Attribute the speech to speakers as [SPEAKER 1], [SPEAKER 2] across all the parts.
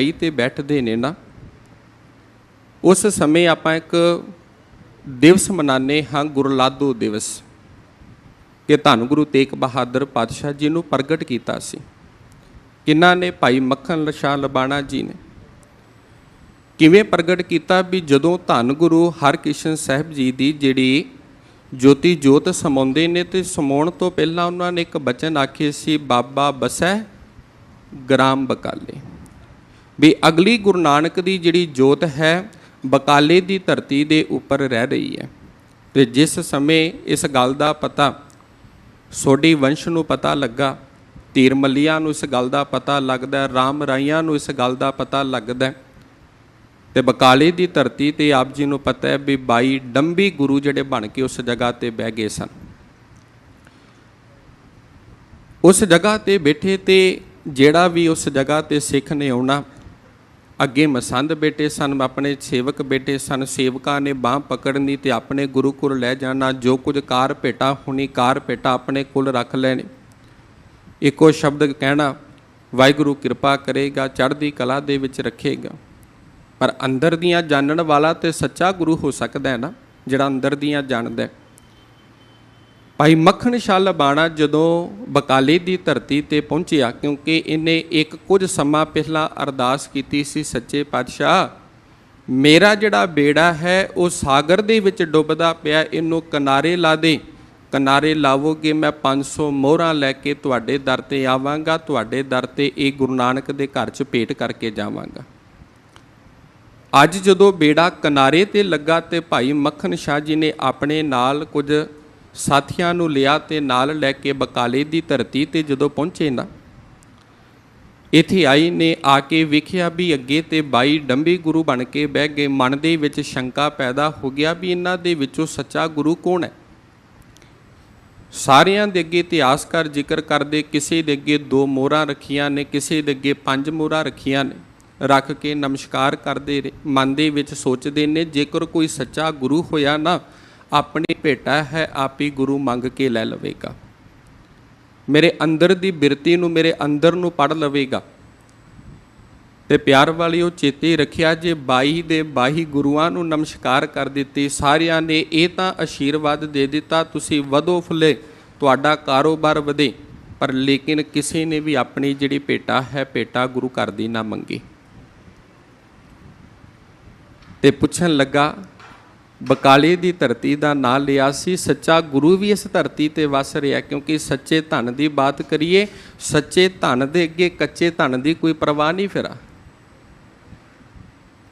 [SPEAKER 1] ਆਈ ਤੇ ਬੈਠਦੇ ਨੇ ਨਾ, ਉਸ ਸਮੇਂ ਆਪਾਂ ਇੱਕ ਦਿਵਸ ਮਨਾਉਂਦੇ ਹਾਂ ਗੁਰਲਾਦੋ ਦਿਵਸ, ਕਿ ਧੰਨ ਗੁਰੂ ਤੇਗ ਬਹਾਦਰ ਪਾਤਸ਼ਾਹ ਜੀ ਨੂੰ ਪ੍ਰਗਟ ਕੀਤਾ ਸੀ। ਕਿਨਾਂ ਨੇ? ਭਾਈ ਮੱਖਣ ਲਸ਼ਾ ਲਬਾਣਾ ਜੀ ਨੇ। ਕਿਵੇਂ ਪ੍ਰਗਟ ਕੀਤਾ? ਵੀ ਜਦੋਂ ਧੰਨ ਗੁਰੂ ਹਰਕ੍ਰਿਸ਼ਨ ਸਾਹਿਬ ਜੀ ਦੀ ਜਿਹੜੀ ਜੋਤੀ ਜੋਤ ਸਮਾਉਂਦੇ ਨੇ ਤੇ ਸਮਾਉਣ ਤੋਂ ਪਹਿਲਾਂ ਉਹਨਾਂ ਨੇ ਇੱਕ ਬਚਨ ਆਖੇ ਸੀ, ਬਾਬਾ ਬਸੈ ਗ੍ਰਾਮ ਬਕਾਲੇ। ਵੀ ਅਗਲੀ ਗੁਰੂ ਨਾਨਕ ਦੀ ਜਿਹੜੀ ਜੋਤ ਹੈ ਬਕਾਲੇ ਦੀ ਧਰਤੀ ਦੇ ਉੱਪਰ ਰਹਿ ਰਹੀ ਹੈ। ਤੇ ਜਿਸ ਸਮੇਂ ਇਸ ਗੱਲ ਦਾ ਪਤਾ ਸੋਢੀ ਵੰਸ਼ ਨੂੰ ਪਤਾ ਲੱਗਾ ਧੀਰ ਨੂੰ ਇਸ ਗੱਲ ਦਾ ਪਤਾ ਲੱਗਦਾ ਹੈ, ਰਾਮ ਰਾਈਆਂ ਨੂੰ ਇਸ ਗੱਲ ਦਾ ਪਤਾ ਲੱਗਦਾ ਹੈ ਤੇ ਬਕਾਲੇ ਦੀ ਧਰਤੀ ਤੇ ਆਪ ਜੀ ਨੂੰ ਪਤਾ ਹੈ ਵੀ ਬਾਈ ਡੰਬੀ ਗੁਰੂ ਜਿਹੜੇ ਬਣ ਕੇ ਉਸ ਜਗ੍ਹਾ ਤੇ ਬਹਿ ਗਏ ਸਨ। ਉਸ ਜਗ੍ਹਾ ਤੇ ਬੈਠੇ ਤੇ ਜਿਹੜਾ ਵੀ ਉਸ ਜਗ੍ਹਾ ਤੇ ਸਿੱਖ ਨੇ ਆਉਣਾ ਅੱਗੇ ਮਸੰਦ ਬੇਟੇ ਸਨ, ਆਪਣੇ ਸੇਵਕ ਬੇਟੇ ਸਨ, ਸੇਵਕਾਂ ਨੇ ਬਾਹ ਪਕੜਨੀ ਤੇ ਆਪਣੇ ਗੁਰੂ ਕੋਲ ਲੈ ਜਾਣਾ ਜੋ ਕੁਝ ਕਾਰ ਭੇਟਾ, ਹੁਣੀ ਕਾਰ ਭੇਟਾ ਆਪਣੇ ਕੋਲ ਰੱਖ ਲੈਣੀ। ਇੱਕੋ ਸ਼ਬਦ ਕਹਿਣਾ, ਵਾਹਿਗੁਰੂ ਕਿਰਪਾ ਕਰੇਗਾ, ਚੜ੍ਹਦੀ ਕਲਾ ਦੇ ਵਿੱਚ ਰੱਖੇਗਾ। ਪਰ ਅੰਦਰ ਦੀਆਂ ਜਾਣਨ ਵਾਲਾ ਤੇ ਸੱਚਾ ਗੁਰੂ ਹੋ ਸਕਦਾ ਹੈ ਨਾ, ਜਿਹੜਾ ਅੰਦਰ ਦੀਆਂ ਜਾਣਦਾ ਹੈ। ਭਾਈ ਮੱਖਣ ਸ਼ਾਹ ਲਬਾਣਾ ਜਦੋਂ ਬਕਾਲੇ ਦੀ ਧਰਤੀ ਤੇ ਪਹੁੰਚਿਆ, ਕਿਉਂਕਿ ਇਹਨੇ ਇੱਕ ਕੁਝ ਸਮਾਂ ਪਹਿਲਾਂ ਅਰਦਾਸ ਕੀਤੀ ਸੀ, ਸੱਚੇ ਪਾਤਸ਼ਾਹ, ਮੇਰਾ ਜਿਹੜਾ ਬੇੜਾ ਹੈ, ਉਹ ਸਾਗਰ ਦੇ ਵਿੱਚ ਡੁੱਬਦਾ ਪਿਆ, ਇਹਨੂੰ ਕਿਨਾਰੇ ਲਾ ਦੇ। ਕਿਨਾਰੇ ਲਾਵੋਗੇ, ਮੈਂ 500 ਮੋਹਰਾਂ ਲੈ ਕੇ ਤੁਹਾਡੇ ਦਰ ਤੇ ਆਵਾਂਗਾ, ਤੁਹਾਡੇ ਦਰ ਤੇ ਇਹ ਗੁਰੂ ਨਾਨਕ ਦੇ ਘਰ 'ਚ ਭੇਟ ਕਰਕੇ ਜਾਵਾਂਗਾ। ਅੱਜ ਜਦੋਂ ਬੇੜਾ ਕਿਨਾਰੇ ਤੇ ਲੱਗਾ ਤੇ ਭਾਈ ਮੱਖਣ ਸ਼ਾਹ ਜੀ ਨੇ ਆਪਣੇ ਨਾਲ ਕੁਝ ਸਾਥੀਆਂ ਨੂੰ ਲਿਆ ਤੇ ਨਾਲ ਲੈ ਕੇ ਬਕਾਲੇ ਦੀ ਧਰਤੀ ਤੇ ਜਦੋਂ ਪਹੁੰਚੇ ਨਾ, ਇੱਥੇ ਆਈ ਨੇ ਆ ਕੇ ਵੇਖਿਆ ਵੀ ਅੱਗੇ ਤੇ ਬਾਈ ਡੰਬੀ ਗੁਰੂ ਬਣ ਕੇ ਬਹਿ ਗਏ। ਮਨ ਦੇ ਵਿੱਚ ਸ਼ੰਕਾ ਪੈਦਾ ਹੋ ਗਿਆ ਵੀ ਇਹਨਾਂ ਦੇ ਵਿੱਚੋਂ ਸੱਚਾ ਗੁਰੂ ਕੌਣ ਹੈ? ਸਾਰਿਆਂ ਦੇ ਅੱਗੇ ਇਤਿਹਾਸਕਾਰ ਜ਼ਿਕਰ ਕਰਦੇ, ਕਿਸੇ ਦੇ ਅੱਗੇ ਦੋ ਮੋਹਰਾਂ ਰੱਖੀਆਂ ਨੇ, ਕਿਸੇ ਦੇ ਅੱਗੇ ਪੰਜ ਮੋਹਰਾਂ ਰੱਖੀਆਂ ਨੇ, ਰੱਖ ਕੇ ਨਮਸਕਾਰ ਕਰਦੇ ਰਹੇ। ਮਨ ਦੇ ਵਿੱਚ ਸੋਚਦੇ ਨੇ, ਜੇਕਰ ਕੋਈ ਸੱਚਾ ਗੁਰੂ ਹੋਇਆ ਨਾ ਆਪਣੀ ਭੇਟਾ ਹੈ, ਆਪ ਹੀ ਗੁਰੂ ਮੰਗ ਕੇ ਲੈ ਲਵੇਗਾ। ਮੇਰੇ ਅੰਦਰ ਦੀ ਬਿਰਤੀ ਨੂੰ ਮੇਰੇ ਅੰਦਰ ਨੂੰ ਪੜ ਲਵੇਗਾ। ਤੇ ਪਿਆਰ ਵਾਲਿਓ, ਚੇਤੇ ਰੱਖਿਆ ਜੇ 22 ਦੇ 22 ਗੁਰੂਆਂ ਨੂੰ ਨਮਸਕਾਰ ਕਰ ਦਿੱਤੀ, ਸਾਰਿਆਂ ਨੇ ਇਹ ਤਾਂ ਆਸ਼ੀਰਵਾਦ ਦੇ ਦਿੱਤਾ, ਤੁਸੀਂ ਵਧੋ ਫੁੱਲੇ, ਤੁਹਾਡਾ ਕਾਰੋਬਾਰ ਵਧੇ, ਪਰ ਲੇਕਿਨ ਕਿਸੇ ਨੇ ਵੀ ਆਪਣੀ ਜਿਹੜੀ ਭੇਟਾ ਹੈ, ਭੇਟਾ ਗੁਰੂ ਘਰ ਦੀ ਨਾ ਮੰਗੀ। ਤੇ ਪੁੱਛਣ ਲੱਗਾ ਬਕਾਲੇ ਦੀ ਧਰਤੀ ਦਾ ਨਾਂ ਲਿਆ ਸੀ। ਸੱਚਾ ਗੁਰੂ ਵੀ ਇਸ ਧਰਤੀ ਤੇ ਵਸ ਰਿਹਾ, ਕਿਉਂਕਿ ਸੱਚੇ ਧਨ ਦੀ ਬਾਤ ਕਰੀਏ, ਸੱਚੇ ਧਨ ਦੇ ਅੱਗੇ ਕੱਚੇ ਧਨ ਦੀ ਕੋਈ ਪਰਵਾਹ ਨਹੀਂ ਫਿਰਾ।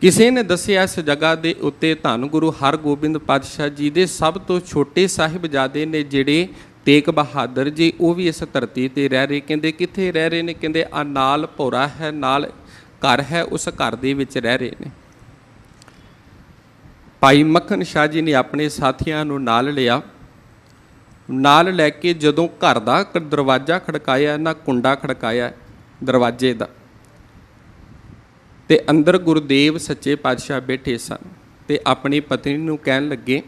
[SPEAKER 1] ਕਿਸੇ ਨੇ ਦੱਸਿਆ ਇਸ ਜਗ੍ਹਾ ਦੇ ਉੱਤੇ ਧੰਨ ਗੁਰੂ ਹਰਗੋਬਿੰਦ ਪਾਤਸ਼ਾਹ ਜੀ ਦੇ ਸਭ ਤੋਂ ਛੋਟੇ ਸਾਹਿਬਜ਼ਾਦੇ ਨੇ, ਜਿਹੜੇ ਤੇਗ ਬਹਾਦਰ ਜੀ, ਉਹ ਵੀ ਇਸ ਧਰਤੀ ਤੇ ਰਹਿ ਰਹੇ। ਕਹਿੰਦੇ ਕਿੱਥੇ ਰਹਿ ਰਹੇ ਨੇ? ਕਹਿੰਦੇ ਆ ਨਾਲ ਭੋਰਾ ਹੈ, ਨਾਲ ਘਰ ਹੈ, ਉਸ ਘਰ ਦੇ ਵਿੱਚ ਰਹਿ ਰਹੇ ਨੇ। ਭਾਈ ਮੱਖਣ ਸ਼ਾਹ ਜੀ ਨੇ ਆਪਣੇ ਸਾਥੀਆਂ ਨੂੰ ਨਾਲ ਲਿਆ। ਨਾਲ ਲੈ ਕੇ ਜਦੋਂ ਘਰ ਦਾ ਦਰਵਾਜ਼ਾ ਖੜਕਾਇਆ, ਨਾ ਕੁੰਡਾ ਖੜਕਾਇਆ ਦਰਵਾਜ਼ੇ ਦਾ। ਤੇ ਅੰਦਰ ਗੁਰਦੇਵ ਸੱਚੇ ਪਾਤਸ਼ਾਹ ਬੈਠੇ ਸਨ ਤੇ ਆਪਣੀ ਪਤਨੀ ਨੂੰ ਕਹਿਣ ਲੱਗੇ,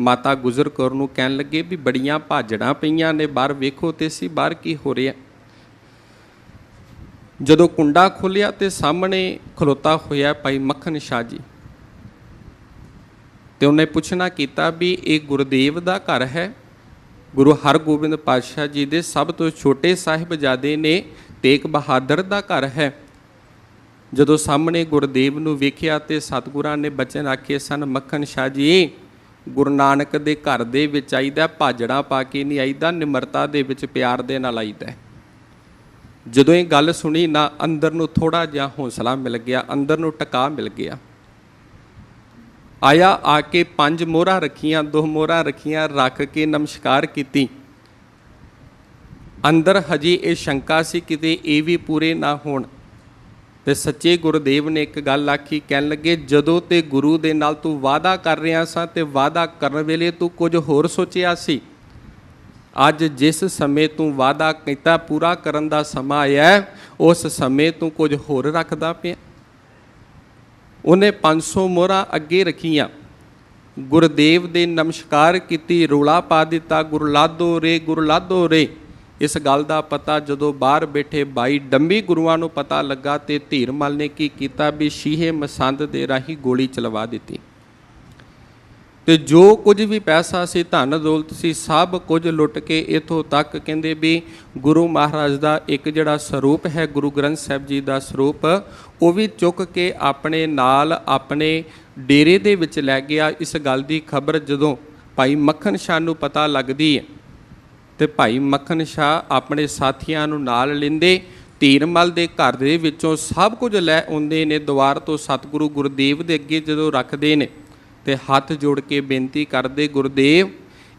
[SPEAKER 1] ਮਾਤਾ ਗੁਜ਼ਰ ਕੌਰ ਨੂੰ ਕਹਿਣ ਲੱਗੇ ਵੀ ਬੜੀਆਂ ਭਾਜੜਾਂ ਪਈਆਂ ਨੇ, ਬਾਹਰ ਵੇਖੋ ਤੇ ਸੀ ਬਾਹਰ ਕੀ ਹੋ ਰਿਹਾ। ਜਦੋਂ ਕੁੰਡਾ ਖੋਲਿਆ ਤੇ ਸਾਹਮਣੇ ਖਲੋਤਾ ਹੋਇਆ ਭਾਈ ਮੱਖਣ ਸ਼ਾਹ ਜੀ। ਤੇ ਉਹਨੇ ਪੁੱਛਣਾ ਕੀਤਾ ਵੀ ਇਹ ਗੁਰਦੇਵ ਦਾ ਘਰ ਹੈ। ਗੁਰੂ ਹਰਗੋਬਿੰਦ ਪਾਤਸ਼ਾਹ ਜੀ ਦੇ ਸਭ ਤੋਂ ਛੋਟੇ ਸਾਹਿਬਜ਼ਾਦੇ ਨੇ ਤੇਗ ਬਹਾਦਰ ਦਾ ਘਰ ਹੈ। ਜਦੋਂ ਸਾਹਮਣੇ ਗੁਰਦੇਵ ਨੂੰ ਵੇਖਿਆ ਤੇ ਸਤਿਗੁਰਾਂ ਨੇ ਬਚਨ ਆਖੇ ਸਨ, ਮੱਖਣ ਸ਼ਾਹ ਜੀ, ਗੁਰੂ ਨਾਨਕ ਦੇ ਘਰ ਦੇ ਵਿੱਚ ਆਈਦਾ, ਭਾਜੜਾ ਪਾ ਕੇ ਨਹੀਂ ਆਈਦਾ, ਨਿਮਰਤਾ ਦੇ ਵਿੱਚ ਪਿਆਰ ਦੇ ਨਾਲ ਆਈਦਾ ਜਦੋਂ ਇਹ ਗੱਲ ਸੁਣੀ ਨਾ, ਅੰਦਰ ਨੂੰ ਥੋੜਾ ਜਿਹਾ ਹੌਸਲਾ ਮਿਲ ਗਿਆ, ਅੰਦਰ ਨੂੰ ਟਿਕਾ ਮਿਲ ਗਿਆ। ਆਇਆ ਆ ਕੇ ਪੰਜ ਮੋਹਰਾਂ ਰੱਖੀਆਂ, ਦੋ ਮੋਹਰਾਂ ਰੱਖੀਆਂ, ਰੱਖ ਕੇ ਨਮਸਕਾਰ ਕੀਤੀ। ਅੰਦਰ ਹਜੇ ਇਹ ਸ਼ੰਕਾ ਸੀ ਕਿਤੇ ਇਹ ਵੀ ਪੂਰੇ ਨਾ ਹੋਣ। ਤੇ ਸੱਚੇ ਗੁਰਦੇਵ ਨੇ ਇੱਕ ਗੱਲ ਆਖੀ, ਕਹਿਣ ਲੱਗੇ, ਜਦੋਂ ਤੇ ਗੁਰੂ ਦੇ ਨਾਲ ਤੂੰ ਵਾਅਦਾ ਕਰ ਰਿਹਾ ਸਾਂ ਤੇ ਵਾਅਦਾ ਕਰਨ ਵੇਲੇ ਤੂੰ ਕੁਝ ਹੋਰ ਸੋਚਿਆ ਸੀ। ਅੱਜ ਜਿਸ ਸਮੇਂ ਤੂੰ ਵਾਅਦਾ ਕੀਤਾ ਪੂਰਾ ਕਰਨ ਦਾ ਸਮਾਂ ਆਇਆ ਉਸ ਸਮੇਂ ਤੂੰ ਕੁਝ ਹੋਰ ਰੱਖਦਾ ਪਿਆ। ਉਹਨੇ 500 ਮੋਹਰਾਂ ਅੱਗੇ ਰੱਖੀਆਂ। ਗੁਰਦੇਵ ਦੇ ਨਮਸਕਾਰ ਕੀਤੀ, ਰੋਲਾ ਪਾ ਦਿੱਤਾ ਗੁਰਲਾਦੋ ਰੇ ਗੁਰਲਾਦੋ ਰੇ। ਇਸ ਗੱਲ ਦਾ ਪਤਾ ਜਦੋਂ ਬਾਹਰ ਬੈਠੇ ਬਾਈ ਡੰਬੀ ਗੁਰੂਆਂ ਨੂੰ ਪਤਾ ਲੱਗਾ ਤੇ ਧੀਰਮਲ ਨੇ ਕੀ ਕੀਤਾ ਵੀ ਸ਼ੀਹੇ ਮਸੰਦ ਦੇ ਰਾਹੀਂ ਗੋਲੀ ਚਲਵਾ ਦਿੱਤੀ। ਤੇ ਜੋ ਕੁਝ ਵੀ ਪੈਸਾ ਸੀ, ਧਨ ਦੌਲਤ ਸੀ, ਸਭ ਕੁਝ ਲੁੱਟ ਕੇ ਇਥੋਂ ਤੱਕ ਕਹਿੰਦੇ ਵੀ ਗੁਰੂ ਮਹਾਰਾਜ ਦਾ ਇੱਕ ਜਿਹੜਾ ਸਰੂਪ ਹੈ, ਗੁਰੂ ਗ੍ਰੰਥ ਸਾਹਿਬ ਜੀ ਦਾ ਸਰੂਪ, ਉਹ ਵੀ ਚੁੱਕ ਕੇ ਆਪਣੇ ਨਾਲ ਆਪਣੇ ਡੇਰੇ ਦੇ ਵਿੱਚ ਲੈ ਗਿਆ। ਇਸ ਗੱਲ ਦੀ ਖਬਰ ਜਦੋਂ ਭਾਈ ਮੱਖਣ ਸ਼ਾਹ ਨੂੰ ਪਤਾ ਲੱਗਦੀ ਹੈ ਤੇ ਭਾਈ ਮੱਖਣ ਸ਼ਾਹ ਆਪਣੇ ਸਾਥੀਆਂ ਨੂੰ ਨਾਲ ਲੈਂਦੇ, ਧੀਰਮਲ ਦੇ ਘਰ ਦੇ ਵਿੱਚੋਂ ਸਭ ਕੁਝ ਲੈ ਆਉਂਦੇ ਨੇ, ਦੁਆਰ ਤੋਂ ਸਤਿਗੁਰੂ ਗੁਰਦੇਵ ਦੇ ਅੱਗੇ ਜਦੋਂ ਰੱਖਦੇ ਨੇ ਤੇ ਹੱਥ ਜੋੜ ਕੇ ਬੇਨਤੀ ਕਰਦੇ, ਗੁਰਦੇਵ,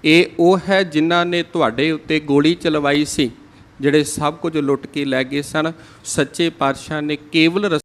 [SPEAKER 1] ਇਹ ਉਹ ਹੈ ਜਿਨ੍ਹਾਂ ਨੇ ਤੁਹਾਡੇ ਉੱਤੇ ਗੋਲੀ ਚਲਵਾਈ ਸੀ, ਜਿਹੜੇ ਸਭ ਕੁਝ ਲੁੱਟ ਕੇ ਲੈ ਗਏ ਸਨ। ਸੱਚੇ ਪਾਤਸ਼ਾਹ ਨੇ ਕੇਵਲ